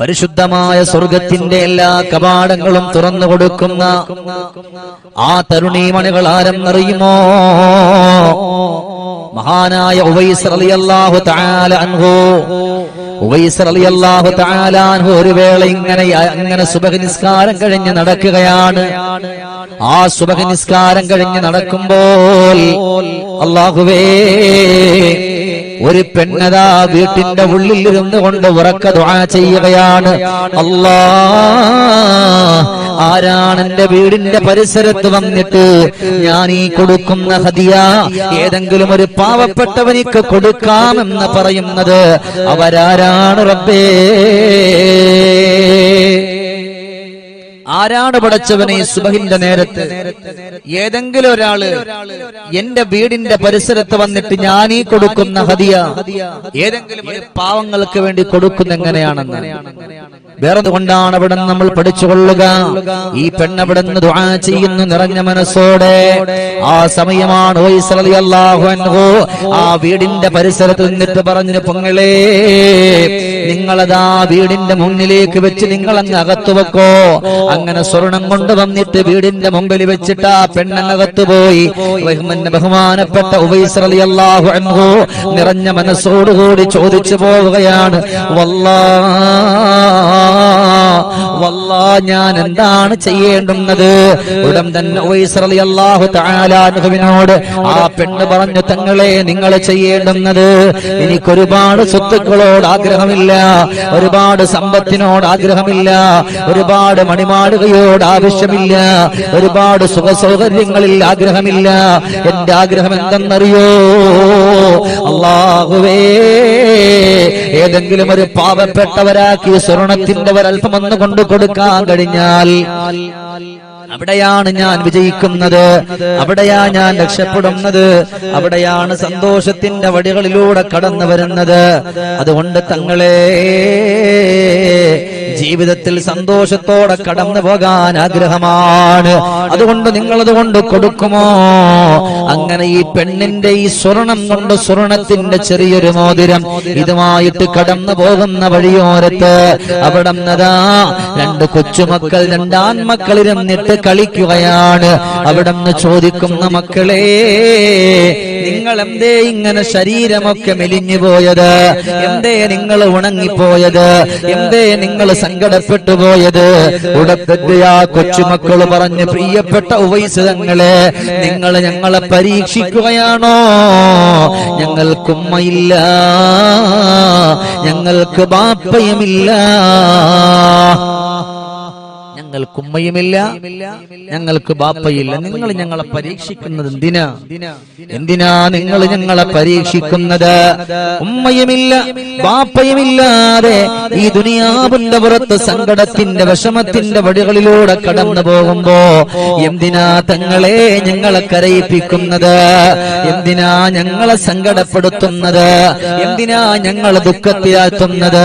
പരിശുദ്ധമായ സ്വർഗത്തിന്റെ എല്ലാ കപാടങ്ങളും തുറന്നു കൊടുക്കുന്ന ആ തരുണീമണികൾ ആരെന്നറിയുമോ? മഹാനായ ഉവൈസ് റളിയല്ലാഹു തആല അൻഹു. ഉവൈസ് റളിയല്ലാഹു തആല അൻഹു ഒരു വേള ഇങ്ങനെ അങ്ങനെ സുബഹി നിസ്കാരം കഴിഞ്ഞ് നടക്കുകയാണ്. ആ സുബഹി നിസ്കാരം കഴിഞ്ഞ് നടക്കുമ്പോൾ അല്ലാഹുവേ ഒരു പെണ്ണതാ വീട്ടിന്റെ ഉള്ളിൽ ഇരുന്ന് കൊണ്ട് ഉറക്ക ദുആ ചെയ്യുകയാണ്. അല്ലാ ആരാണ് എന്റെ വീടിന്റെ പരിസരത്ത് വന്നിട്ട് ഞാൻ ഈ കൊടുക്കുന്ന ഹദിയ ഏതെങ്കിലും ഒരു പാവപ്പെട്ടവനിക്ക് കൊടുക്കാമെന്ന് പറയുന്നത് അവരാരാണ് റബ്ബേ? ആരാണ് പടച്ചവനെ സുബഹിന്റെ നേരത്ത്? ഏതെങ്കിലും ഒരാൾ എന്റെ വീടിന്റെ പരിസരത്ത് വന്നിട്ട് ഈ കൊടുക്കുന്ന ഹതിയ ഏതെങ്കിലും പാവങ്ങൾക്ക് വേണ്ടി കൊടുക്കുന്ന എങ്ങനെയാണെന്ന്? വേറെ കൊണ്ടാണ് അവിടെ നമ്മൾ പഠിച്ചുകൊള്ളുക? ഈ പെണ്ണവിടെ ദുആ ചെയ്യുന്ന നിറഞ്ഞ മനസ്സോടെ. ആ സമയമാണ് ആ വീടിന്റെ പരിസരത്ത് നിന്നിട്ട് പറഞ്ഞു പൊങ്ങളെ നിങ്ങളതാ വീടിന്റെ മുന്നിലേക്ക് വെച്ച് നിങ്ങൾ അങ്ങ് അകത്തു വെക്കോ. അങ്ങനെ സ്വർണം കൊണ്ട് വന്നിട്ട് വീടിന്റെ മുമ്പിൽ വെച്ചിട്ട് ആ പെണ്ണകത്ത് പോയി. ബഹുമാന- ബഹുമാനപ്പെട്ട റളിയല്ലാഹു അൻഹു നിറഞ്ഞ മനസ്സോടുകൂടി ചോദിച്ചു പോവുകയാണ് വല്ലാ വല്ലാ ഞാൻ എന്താണ് ചെയ്യേണ്ടുന്നത്? ഉടൻ തന്നെ അൻഹുവിനോട് ആ പെണ്ണ് പറഞ്ഞു തങ്ങളെ നിങ്ങൾ ചെയ്യേണ്ടുന്നത് എനിക്കൊരുപാട് സ്വത്തുക്കളോട് ആഗ്രഹമില്ല ഒരുപാട് സമ്പത്തിനോട് ആഗ്രഹമില്ല ഒരുപാട് മണിമാടുകയോട് ആവശ്യമില്ല ഒരുപാട് സുഖ സൗകര്യങ്ങളിൽ ആഗ്രഹമില്ല. എന്റെ ആഗ്രഹം എന്തെന്നറിയോ? അള്ളാഹുവേ ഏതെങ്കിലും ഒരു പാവപ്പെട്ടവരാക്കി സ്വർണത്തിന്റെ ഒരൽപ്പം ഒന്ന് കൊണ്ടു കൊടുക്കാൻ കഴിഞ്ഞാൽ അവിടെയാണ് ഞാൻ വിജയിക്കുന്നത്. അവിടെയാ ഞാൻ രക്ഷപ്പെടുന്നത്. അവിടെയാണ് സന്തോഷത്തിന്റെ വടികളിലൂടെ കടന്നു വരുന്നത്. അതുകൊണ്ട് തങ്ങളെ ജീവിതത്തിൽ സന്തോഷത്തോടെ കടന്നു പോകാൻ ആഗ്രഹമാണ്. അതുകൊണ്ട് നിങ്ങൾ അതുകൊണ്ട് കൊടുക്കുമോ? അങ്ങനെ ഈ പെണ്ണിന്റെ ഈ സ്വർണം കൊണ്ട് സ്വർണത്തിന്റെ ചെറിയൊരു മോതിരം ഇതുമായിട്ട് കടന്നു പോകുന്ന വഴിയോരത്ത് അവിടെ രണ്ട് കൊച്ചുമക്കൾ രണ്ടാൺമക്കൾ ഇരുന്നിട്ട് കളിക്കുകയാണ്. അവിടെ നിന്ന് ചോദിക്കുന്ന മക്കളെ നിങ്ങൾ എന്തേ ഇങ്ങനെ ശരീരമൊക്കെ മെലിഞ്ഞു പോയത് എന്തേ നിങ്ങൾ ഉണങ്ങിപ്പോയത്? എന്തേ നിങ്ങൾ സങ്കടപ്പെട്ടു പോയത്. ഉടത്തെ ആ കൊച്ചുമക്കൾ പറഞ്ഞ് പ്രിയപ്പെട്ട ഉവൈസതങ്ങളെ നിങ്ങൾ ഞങ്ങളെ പരീക്ഷിക്കുകയാണോ? ഞങ്ങൾക്കുമ്മയില്ല ഞങ്ങൾക്ക് ബാപ്പയുമില്ല. ഞങ്ങൾക്ക് ഉമ്മയുമില്ല ഞങ്ങൾക്ക് ബാപ്പയില്ല. നിങ്ങൾ ഞങ്ങളെ പരീക്ഷിക്കുന്നത് എന്തിനാ? എന്തിനാ നിങ്ങൾ ഞങ്ങളെ പരീക്ഷിക്കുന്നത്? ഉമ്മയുമില്ല ബാപ്പയുമില്ലാതെ ഈ ദുനിയാവിന്റെ പുറത്ത് സങ്കടത്തിന്റെ വിഷമത്തിന്റെ വടികളിലൂടെ കടന്നു പോകുമ്പോ എന്തിനാ തങ്ങളെ ഞങ്ങളെ കരയിപ്പിക്കുന്നത്? എന്തിനാ ഞങ്ങളെ സങ്കടപ്പെടുത്തുന്നത്? എന്തിനാ ഞങ്ങളെ ദുഃഖത്തിലാക്കുന്നത്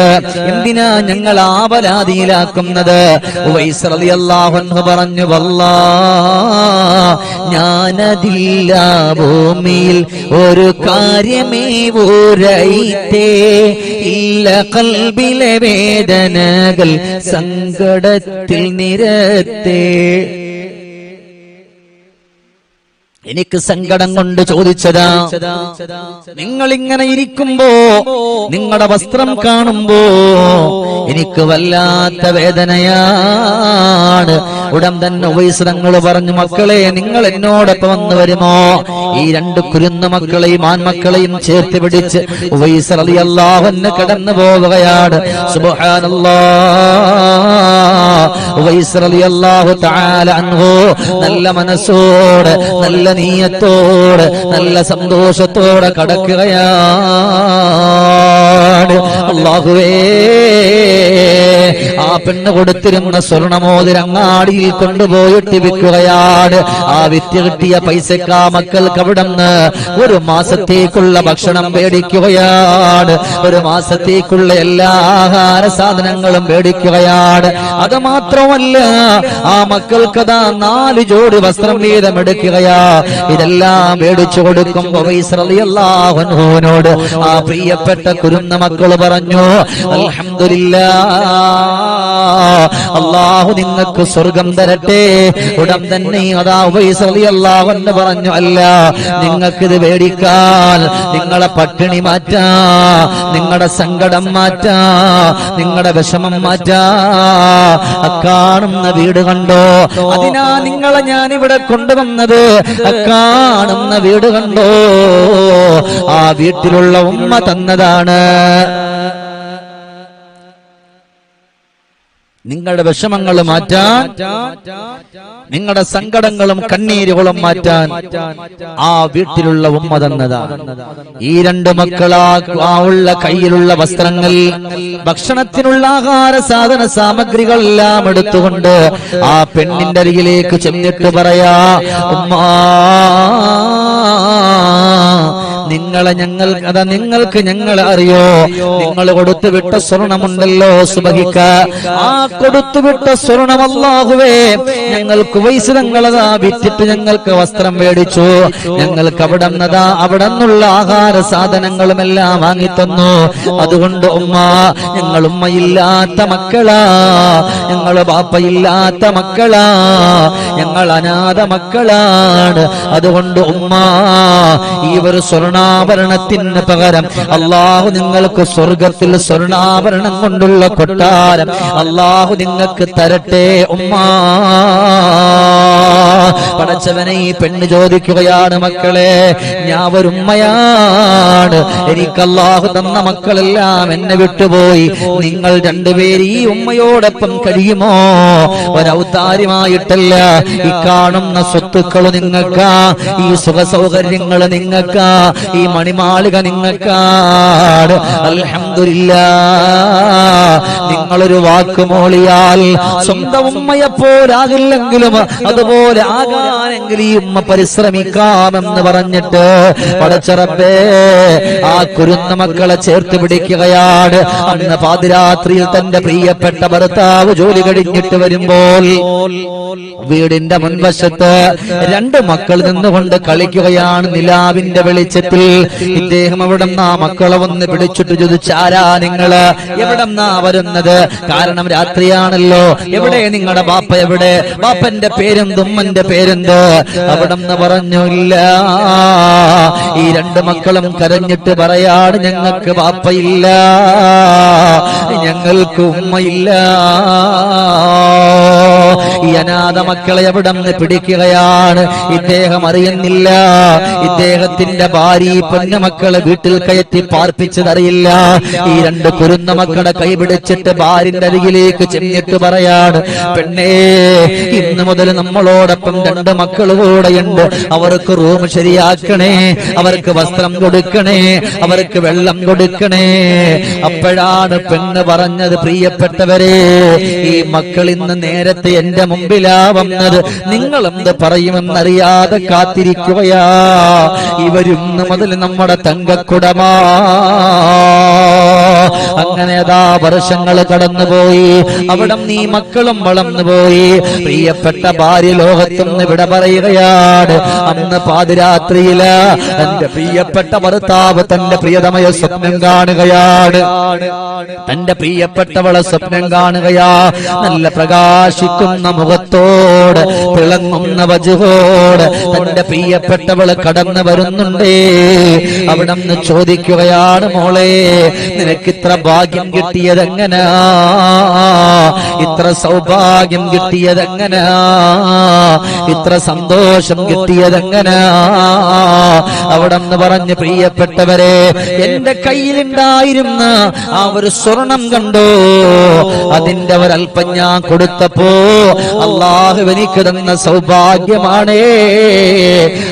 എന്തിനാ ഞങ്ങൾ ആപലാതിയിലാക്കുന്നത് പറഞ്ഞു വല്ലാ ഞാനതില്ല ഭൂമിയിൽ ഒരു കാര്യമേ ഊരയിത്തേ ഇല്ല കൽബിലെ വേദനകൾ സങ്കടത്തിൽ നിരത്തേ. എനിക്ക് സങ്കടം കൊണ്ട് ചോദിച്ചതാ നിങ്ങൾ ഇങ്ങനെ ഇരിക്കുമ്പോ നിങ്ങളുടെ വസ്ത്രം കാണുമ്പോ എനിക്ക് വല്ലാത്ത വേദനയാണ്. ഉടൻ തന്നെ വയസ്സങ്ങൾ പറഞ്ഞു മക്കളെ നിങ്ങൾ എന്നോടൊപ്പം വന്നു വരുമോ? ഈ രണ്ട് കുരുന്ന മക്കളെയും ആൺമക്കളെയും ചേർത്ത് പിടിച്ച് വയസ്സറിയല്ലാവെന്ന് കടന്നു പോവുകയാണ്. സുബഹാനല്ലാ. വയസ്സറിയല്ലാഹു തആല അൻഹു നല്ല മനസ്സോട് നല്ല നീയത്തോട് നല്ല സന്തോഷത്തോടെ കടക്കുകയാണ്. അള്ളാഹുവേ ആ പെണ്ണ് കൊടുത്തിരുന്ന സ്വർണമോതിരങ്ങാടിയിൽ കൊണ്ടുപോയിട്ട് വിൽക്കുകയാണ്. ആ വിറ്റ് കിട്ടിയ പൈസക്ക് ആ മക്കൾക്ക് അവിടുന്ന് ഒരു മാസത്തേക്കുള്ള ഭക്ഷണം മേടിക്കുകയാണ്. ഒരു മാസത്തേക്കുള്ള എല്ലാ ആഹാര സാധനങ്ങളും മേടിക്കുകയാണ്. അത് മാത്രമല്ല ആ മക്കൾക്കതാ നാല് ജോഡി വസ്ത്രം വീതം എടുക്കുകയാ. ഇതെല്ലാം മേടിച്ചു കൊടുക്കുമ്പോ വൈസ്രലിയല്ലാഹുനോട് ആ പ്രിയപ്പെട്ട കുരുന്ന മക്കൾ പറഞ്ഞു അൽഹംദുലില്ലാ അള്ളാഹു. നിങ്ങൾക്ക് സ്വർഗം തരട്ടെ. ഉടൻ തന്നെ അതാ വൈസ്രലിയല്ലാഹുന്ന് പറഞ്ഞു അല്ല നിങ്ങൾക്കിത് മേടിക്കാൻ നിങ്ങളെ പട്ടിണി മാറ്റാ നിങ്ങളുടെ സങ്കടം മാറ്റാ നിങ്ങളുടെ വിഷമം മാറ്റാ. അക്കാണുന്ന കാണുന്ന വീട് കണ്ടോ? അതിനാ നിങ്ങളെ ഞാൻ ഇവിടെ കൊണ്ടുവന്നത്. അക്കാണുന്ന കാണുന്ന വീട് കണ്ടോ? ആ വീട്ടിലുള്ള ഉമ്മ തന്നതാണ്. നിങ്ങളുടെ വിഷമങ്ങൾ മാറ്റാൻ നിങ്ങളുടെ സങ്കടങ്ങളും കണ്ണീരുകളും മാറ്റാൻ ആ വീട്ടിലുള്ള ഉമ്മ തന്നതാ. ഈ രണ്ട് മക്കളാ ആ ഉള്ള കയ്യിലുള്ള വസ്ത്രങ്ങൾ ഭക്ഷണത്തിനുള്ള ആഹാര സാധന സാമഗ്രികളെല്ലാം എടുത്തുകൊണ്ട് ആ പെണ്ണിന്റെ അരികിലേക്ക് ചെന്നിട്ട് പറയാ ഉമ്മാ നിങ്ങളെ ഞങ്ങൾ അതാ നിങ്ങൾക്ക് ഞങ്ങൾ അറിയോ? നിങ്ങൾ കൊടുത്തുവിട്ട സ്വർണമുണ്ടല്ലോ സുബഹിക്ക. ആ കൊടുത്തുവിട്ട സ്വർണം അല്ലാഹുവേ ഞങ്ങൾക്ക് വയസ്സ് ഞങ്ങളതാ വിറ്റിട്ട് ഞങ്ങൾക്ക് വസ്ത്രം മേടിച്ചു. ഞങ്ങൾക്ക് അവിടെ നിന്നതാ അവിടെ നിന്നുള്ള ആഹാര സാധനങ്ങളും എല്ലാം വാങ്ങിത്തന്നു. അതുകൊണ്ട് ഉമ്മ ഞങ്ങൾ ഉമ്മയില്ലാത്ത മക്കളാ. ഞങ്ങൾ ബാപ്പയില്ലാത്ത മക്കളാ. ഞങ്ങൾ അനാഥ മക്കളാണ്. അതുകൊണ്ട് ഉമ്മ ഈ ഒരു സ്വർണാഭരണത്തിന് പകരം അള്ളാഹു നിങ്ങൾക്ക് സ്വർഗത്തിൽ സ്വർണാഭരണം കൊണ്ടുള്ള കൊട്ടാരം അള്ളാഹു നിങ്ങൾക്ക് തരട്ടെ ഉമ്മ. പടച്ചവനെ ഈ പെണ്ണ് ചോദിക്കുകയാണ് മക്കളെ ഞാൻ ഒരു ഉമ്മയാണ്. എനിക്ക് തന്ന മക്കളെല്ലാം എന്നെ വിട്ടുപോയി. നിങ്ങൾ രണ്ടുപേര് ഈ ഉമ്മയോടൊപ്പം കഴിയുമോ? ഒരൗതാര്യമായിട്ടല്ല ഈ കാണുന്ന സ്വത്തുക്കൾ നിങ്ങൾക്കാ ഈ സുഖ സൗകര്യങ്ങൾ നിങ്ങൾക്കാ ഈ മണിമാളിക നിങ്ങൾക്കാണ്. അൽഹംദുലില്ല നിങ്ങളൊരു വാക്ക് മോളിയാൽ സ്വന്തം ഉമ്മയെ പോരാകില്ലെങ്കിലും അതുപോലെ ആകാനെങ്കിലും ഈ ഉമ്മ പരിശ്രമിക്കാമെന്ന് പറഞ്ഞിട്ട് പടച്ചറപ്പേ ആ കുരുന്ന മക്കളെ ചേർത്ത് പിടിക്കുകയാണ്. അന്ന് പാതിരാത്രിയിൽ തന്റെ പ്രിയപ്പെട്ട ഭർത്താവ് ജോലി കഴിഞ്ഞിട്ട് വരുമ്പോൾ വീടിന്റെ മുൻവശത്ത് രണ്ട് മക്കൾ നിന്നുകൊണ്ട് കളിക്കുകയാണ് നിലാവിന്റെ വെളിച്ചത്തിൽ. ഇദ്ദേഹം ആ മക്കളെ ഒന്ന് പിടിച്ചിട്ട് ചോദിച്ചാരാ നിങ്ങൾ? എവിടെ വരുന്നത്. കാരണം രാത്രിയാണല്ലോ. എവിടെ നിങ്ങളുടെ ബാപ്പ എവിടെ? ബാപ്പന്റെ പേരെന്തും ഉമ്മന്റെ പേരെന്ത്? അവിടെ പറഞ്ഞു പറഞ്ഞില്ല. ഈ രണ്ട് മക്കളും കരഞ്ഞിട്ട് പറയാണ് ഞങ്ങൾക്ക് ബാപ്പയില്ല. ഞങ്ങൾക്ക് ഉമ്മയില്ല. ഈ അനാഥ മക്കളെ എവിടെ നിന്ന് പിടിക്കുകയാണ്? ഇദ്ദേഹം അറിയുന്നില്ല. ഇദ്ദേഹത്തിന്റെ ഭാര്യ പൊന്ന മക്കളെ വീട്ടിൽ കയറ്റി പാർപ്പിച്ചതറിയില്ല. ഈ രണ്ട് കുരുന്ന മക്കളെ കൈപിടിച്ചിട്ട് ഭാര്യന്റെ അരികിലേക്ക് ചെന്നിട്ട് പറയാണ് പെണ്ണേ ഇന്ന് മുതൽ നമ്മളോടൊപ്പം രണ്ട് മക്കൾ കൂടെയുണ്ട്. അവർക്ക് റൂം ശരിയാക്കണേ അവർക്ക് വസ്ത്രം കൊടുക്കണേ അവർക്ക് വെള്ളം കൊടുക്കണേ. അപ്പോഴാണ് പെണ്ണ് പറഞ്ഞത് പ്രിയപ്പെട്ടവരെ ഈ മക്കൾ ഇന്ന് നേരത്തെ എന്റെ മുമ്പിലാ വന്നത്. നിങ്ങൾ എന്ത് പറയുമെന്നറിയാതെ കാത്തിരിക്കുകയാ. ഇവരും മുതൽ നമ്മുടെ തങ്കക്കുടമാ. അങ്ങനെ അതാ വർഷങ്ങൾ കടന്നുപോയി. അവിടെ നീ മക്കളും വളർന്നുപോയി പ്രിയപ്പെട്ട ഭാര്യ ലോകത്തുനിന്ന് വിട പറയുകയാണ്. അന്ന് പാതിരാത്രിയിൽ തന്റെ പ്രിയപ്പെട്ട ഭർത്താവ് തന്റെ പ്രിയതമയ സ്വപ്നം കാണുകയാണ്. തന്റെ പ്രിയപ്പെട്ടവളെ സ്വപ്നം കാണുകയാ. നല്ല പ്രകാശിക്കുന്ന മുഖത്തോട് തിളങ്ങുന്ന വജുവോട് തന്റെ പ്രിയപ്പെട്ടവൾ കടന്നു വരുന്നുണ്ടേ. അവിടെ നിന്ന് ചോദിക്കുകയാണ് മോളെ നിനക്ക് ഇത്ര ഭാഗ്യം കിട്ടിയതെങ്ങനാ? ഇത്ര സൗഭാഗ്യം കിട്ടിയതെങ്ങനാ? ഇത്ര സന്തോഷം കിട്ടിയതെങ്ങനാ? അവിടെ നിന്ന് പറഞ്ഞ് പ്രിയപ്പെട്ടവരെ എന്റെ കയ്യിലുണ്ടായിരുന്ന ആ ഒരു സ്വർണം കണ്ടോ? അതിന്റെ ഒരൽപ്പം ഞാൻ കൊടുത്തപ്പോ അള്ളാഹു എനിക്ക് തന്ന സൗഭാഗ്യമാണേ.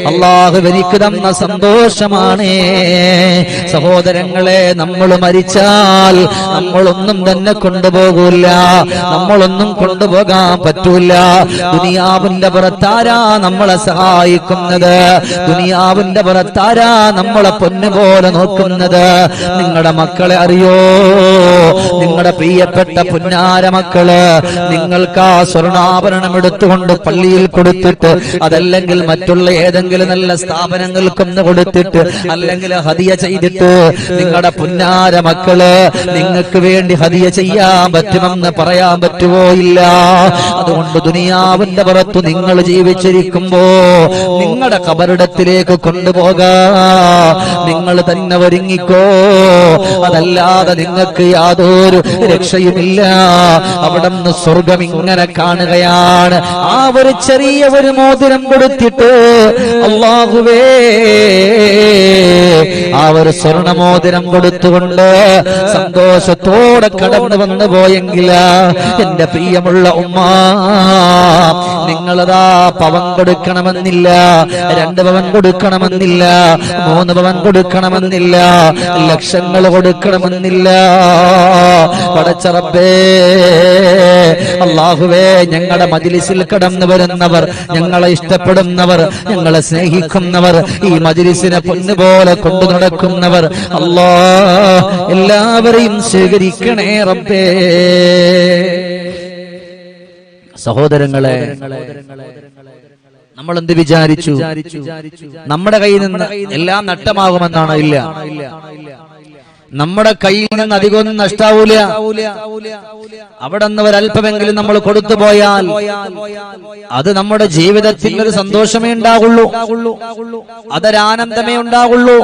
അള്ളാഹു എനിക്ക് തന്ന സന്തോഷമാണേ. സഹോദരങ്ങളെ നമ്മൾ മരിച്ചാൽ നമ്മളൊന്നും തന്നെ കൊണ്ടുപോകൂല നമ്മളൊന്നും കൊണ്ടുപോകാൻ പറ്റൂല. ദുനിയാവിന്റെ പുറത്താരാ നമ്മളെ സഹായിക്കുന്നത്? ദുനിയാവിന്റെ പുറത്താരാ നമ്മളെ പൊന്നുപോലെ നോക്കുന്നത്? നിങ്ങളുടെ മക്കളെ അറിയോ? നിങ്ങളുടെ പ്രിയപ്പെട്ട പുന്നാര മക്കൾ നിങ്ങൾക്ക് ആ സ്വർണാഭരണം എടുത്തുകൊണ്ട് പള്ളിയിൽ കൊടുത്തിട്ട് അതല്ലെങ്കിൽ മറ്റുള്ള ഏതെങ്കിലും നല്ല സ്ഥാപനങ്ങൾക്കൊന്ന് കൊടുത്തിട്ട് അല്ലെങ്കിൽ ഹതിയ ചെയ്തിട്ട് നിങ്ങളുടെ പുന്നാര മക്കൾ നിങ്ങൾക്ക് വേണ്ടി ഹതിയ ചെയ്യാൻ പറ്റുമെന്ന് പറയാൻ പറ്റുമോ ഇല്ല? അതുകൊണ്ട് ദുനിയാവിന്റെ പുറത്ത് നിങ്ങൾ ജീവിച്ചിരിക്കുമ്പോ നിങ്ങളുടെ കബറിടത്തിലേക്ക് കൊണ്ടുപോകാ. നിങ്ങൾ തന്നെ ഒരുങ്ങിക്കോ. അതല്ലാതെ നിങ്ങൾക്ക് യാതൊരു രക്ഷയുമില്ല. അവിടെ നിന്ന് സ്വർഗം ഇങ്ങനെ കാണുകയാണ് ആ ഒരു ചെറിയ ഒരു മോതിരം കൊടുത്തിട്ട് അള്ളാഹുവേ ആ ഒരു സ്വർണമോതിരം കൊടുത്തുകൊണ്ട് സന്തോഷത്തോടെ കടന്നു വന്നു പോയെങ്കിൽ എന്റെ പ്രിയമുള്ള ഉമ്മ നിങ്ങളതാ പവൻ കൊടുക്കണമെന്നില്ല രണ്ട് പവൻ കൊടുക്കണമെന്നില്ല മൂന്ന് പവൻ കൊടുക്കണമെന്നില്ല ലക്ഷങ്ങൾ കൊടുക്കണമെന്നില്ല. പടച്ചറപ്പേ അള്ളാഹുവേ ഞങ്ങളുടെ മജിലിസിൽ കടന്നു വരുന്നവർ ഞങ്ങളെ ഇഷ്ടപ്പെടുന്നവർ ഞങ്ങളെ സ്നേഹിക്കുന്നവർ ഈ മജിലിസിനെ പൊന്നുപോലെ കൊണ്ടു നടക്കുന്നവർ. അല്ലാ എല്ലാവരെയും സ്വീകരിക്കണേ റബ്ബേ. സഹോദരങ്ങളെ നമ്മൾ എന്ത് വിചാരിച്ചു? നമ്മുടെ കയ്യിൽ നിന്ന് എല്ലാം നഷ്ടമാകുമെന്നാണ് ഇല്ല? നമ്മുടെ കയ്യിൽ നിന്ന് അധികമൊന്നും നഷ്ടാവൂല. അവിടെ നിന്ന് ഒരല്പമെങ്കിലും നമ്മൾ കൊടുത്തു പോയാൽ അത് നമ്മുടെ ജീവിതത്തിൽ ഒരു സന്തോഷമേ ഉണ്ടാകുള്ളൂ. അതൊരാനന്ദമേ ഉണ്ടാകുള്ളൂ.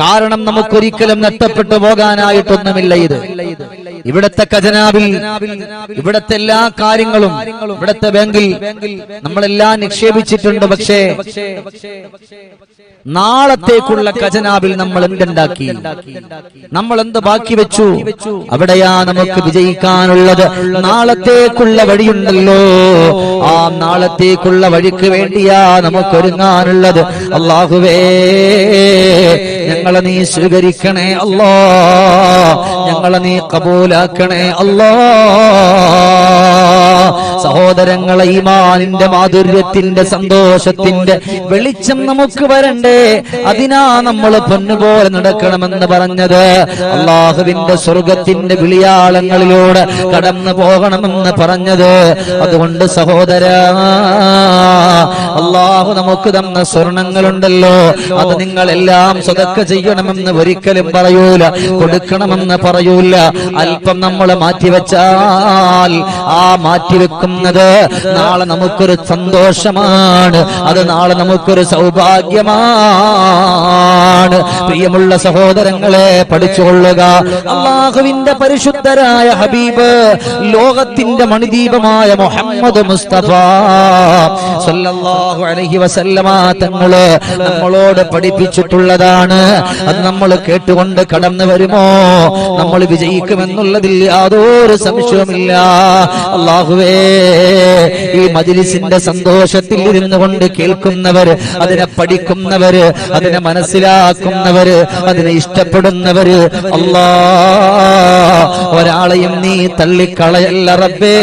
കാരണം നമുക്കൊരിക്കലും നഷ്ടപ്പെട്ടു പോകാനായിട്ടൊന്നുമില്ല ഇത്. ഇവിടത്തെ ഖജനാവിൽ ഇവിടത്തെ എല്ലാ കാര്യങ്ങളും ഇവിടത്തെ ബാങ്കിൽ നമ്മളെല്ലാം നിക്ഷേപിച്ചിട്ടുണ്ട് പക്ഷേ നാളത്തേക്കുള്ള ഖജനാവിൽ നമ്മൾ എന്തുണ്ടാക്കി? നമ്മൾ എന്ത് ബാക്കി വെച്ചു? അവിടെയാ നമുക്ക് വിജയിക്കാനുള്ളത്. നാളത്തേക്കുള്ള വഴിയുണ്ടല്ലോ. ആ നാളത്തേക്കുള്ള വഴിക്ക് വേണ്ടിയാ നമുക്ക് ഒരുങ്ങാനുള്ളത് അള്ളാഹുവേ ഞങ്ങളെ നീ സ്വീകരിക്കണേ അല്ലോ. ഞങ്ങളെ നീ കബൂലാക്കണേ അല്ലോ. സഹോദരങ്ങളെ ഈമാനിന്റെ മാധുര്യത്തിന്റെ സന്തോഷത്തിന്റെ വെളിച്ചം നമുക്ക് വരണ്ടേ? അതിനാ നമ്മൾ പൊന്നുപോലെ നടക്കണമെന്ന് പറഞ്ഞത്. അള്ളാഹുവിന്റെ സ്വർഗത്തിന്റെ വിളിയാളങ്ങളിലൂടെ കടന്നു പോകണമെന്ന് പറഞ്ഞത്. അതുകൊണ്ട് സഹോദര അള്ളാഹു നമുക്ക് തന്ന സ്വർണങ്ങളുണ്ടല്ലോ. അത് നിങ്ങൾ നിങ്ങളെല്ലാം സ്വതക്ക ചെയ്യണമെന്ന് ഒരിക്കലും പറയൂല. കൊടുക്കണമെന്ന് പറയൂല. അല്പം നമ്മൾ മാറ്റിവെച്ചാൽ ആ മാറ്റിവെക്കുന്നത് നാളെ നമുക്കൊരു സന്തോഷമാണ്. അത് നാളെ നമുക്കൊരു സൗഭാഗ്യമാണ്. പ്രിയമുള്ള സഹോദരങ്ങളെ പഠിച്ചുകൊള്ളുക. അള്ളാഹുവിന്റെ പരിശുദ്ധരായ ഹബീബ് ലോകത്തിന്റെ മണിദീപമായ മുഹമ്മദ് മുസ്തഫ സല്ലല്ലാഹു അലൈഹി വസല്ലമ തങ്ങൾ നമ്മളോട് പഠിപ്പിച്ചിട്ടുള്ളതാണ്. അത് നമ്മൾ കേട്ടുകൊണ്ട് കടന്നു വരുമോ? നമ്മൾ വിജയിക്കുമെന്നുള്ളതിൽ യാതൊരു സംശയവുമില്ല. അള്ളാഹുവേ ഈ മജിലിസിന്റെ സന്തോഷത്തിൽ ഇരുന്നു കൊണ്ട് കേൾക്കുന്നവര് അതിനെ പഠിക്കുന്നവര് അതിനെ മനസ്സിലാക്കുന്നവര് അതിനെ ഇഷ്ടപ്പെടുന്നവര് അല്ലാ ഒരാളെയും നീ തള്ളിക്കളയല്ല റബ്ബേ.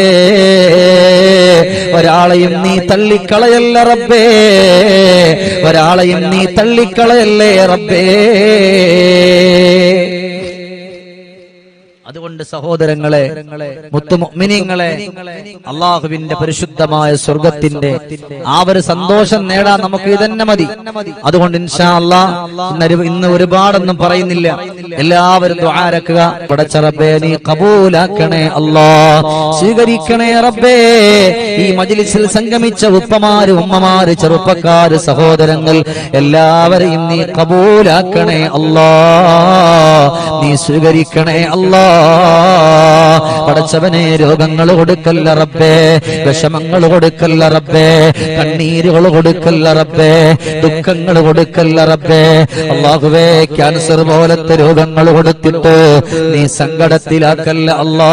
ഒരാളെയും നീ തള്ളിക്കളയല്ല റബ്ബേ? ഒരാളെയും നീ തള്ളിക്കളയല്ലേ റബ്ബേ? അതുകൊണ്ട് സഹോദരങ്ങളെ മുത്തുമിനിങ്ങളെ അള്ളാഹുവിന്റെ പരിശുദ്ധമായ സ്വർഗത്തിന്റെ ആ ഒരു സന്തോഷം നേടാൻ നമുക്ക് ഇതന്നെ മതി. അതുകൊണ്ട് ഇൻഷാ അല്ലാ ഇന്ന് ഇന്ന് ഒരുപാടൊന്നും പറയുന്നില്ല. എല്ലാവരും ദ്വാരക്കുക പടച്ച റബ്ബേ നീ കബൂലാക്കണേ അല്ലാ. സ്വീകരിക്കണേ റബ്ബേ. ഈ മജ്ലിസിൽ സംഗമിച്ച ഉപ്പമാര് ഉമ്മമാര് ചെറുപ്പക്കാര് സഹോദരങ്ങൾ എല്ലാവരെയും നീ കബൂലാക്കണേ അല്ലാ. നീ സ്വീകരിക്കണേ അല്ലാ. പടച്ചവനെ രോഗങ്ങൾ കൊടുക്കല്ല റബ്ബേ. വിഷമങ്ങൾ കൊടുക്കല്ല റബ്ബേ. കണ്ണീരുകൾ കൊടുക്കല്ല റബ്ബേ. ദുഃഖങ്ങൾ കൊടുക്കല്ല റബ്ബേ. അള്ളാഹുവേ ക്യാൻസർ പോലത്തെ രോഗങ്ങൾ കൊടുത്തിട്ട് നീ സങ്കടത്തിലാക്കല്ല അല്ലാ.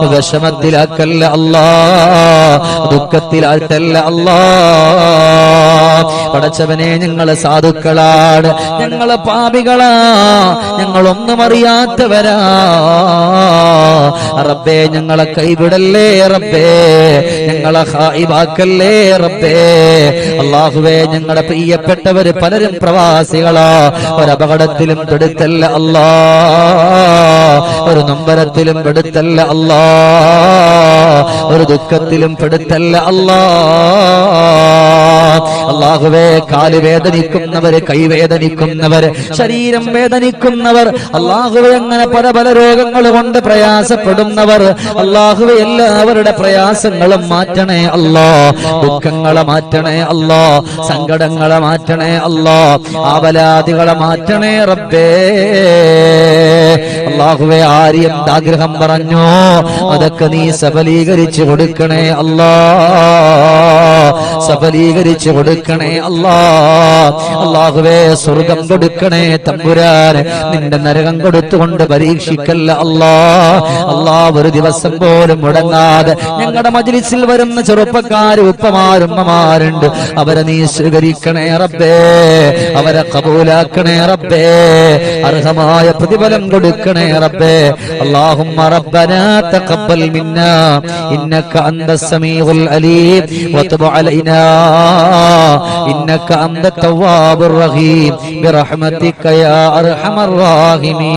വിഷമത്തിലാക്കല്ല അല്ലാ. ദുഃഖത്തിലാക്കല്ല അല്ലാ. പടച്ചവനെ ഞങ്ങൾ സാധുക്കളാണ്. ഞങ്ങൾ പാപികളാ. ഞങ്ങളൊന്നും അറിയാത്തവരാ. റബ്ബേ ഞങ്ങളെ കൈവിടല്ലേ റബ്ബേ? ഞങ്ങളെ ഹായിവാക്കല്ലേ റബ്ബേ? അള്ളാഹുവേ ഞങ്ങളുടെ പ്രിയപ്പെട്ടവര് പലരും പ്രവാസികളാ. ഒരപകടത്തിലും പെടുത്തല്ല അല്ലാ. ഒരു നൊമ്പരത്തിലും പെടുത്തല്ല അല്ലാ. ഒരു ദുഃഖത്തിലും പെടുത്തല്ല അല്ലാ. അള്ളാഹുവേ കാൽ വേദനിക്കുന്നവര് കൈവേദനിക്കുന്നവര് ശരീരം വേദനിക്കുന്നവർ അള്ളാഹുവെ അങ്ങനെ പല പല രോഗങ്ങൾ കൊണ്ട് പ്രയാസപ്പെടുന്നവർ അള്ളാഹുവെ എല്ലാവരുടെ പ്രയാസങ്ങളും മാറ്റണേ അല്ലോ ദുഃഖങ്ങളെ മാറ്റണേ അല്ലോ സങ്കടങ്ങളെ മാറ്റണേ അല്ലോ ആവലാദികളെ മാറ്റണേ റബ്ബേ. അള്ളാഹുവെ ആര്യം ആഗ്രഹം പറഞ്ഞോ? അതൊക്കെ നീ സഫലീകരിച്ചു കൊടുക്കണേ അല്ലാ. സഫലീകരിച്ചു കൊടുക്കണേ അല്ലാ. അള്ളാഹുവേ സ്വർഗം കൊടുക്കണേ തമ്പുരാന് നിന്റെ നരകം കൊടുത്തുകൊണ്ട് പരീക്ഷിക്കല്ല അല്ലാ. അല്ലാ ഒരു ദിവസം പോലും മുടങ്ങാതെ ഞങ്ങളുടെ മജ്ലിസിൽ വരുന്ന ചെറുപ്പക്കാര് ഉപ്പമാരുമ്മമാരുണ്ട് അവരെ നീ സ്വീകരിക്കണേ റബ്ബേ. അവരെ കബൂലാക്കണേ റബ്ബേ. അർഹമായ പ്രതിഫലം കൊടുക്കണേ റബ്ബേ اللهم ربنا تقبل منا إنك أنت السميع العليم وتب علينا إنك أنت التواب الرحيم برحمتك يا أرحم الراحمين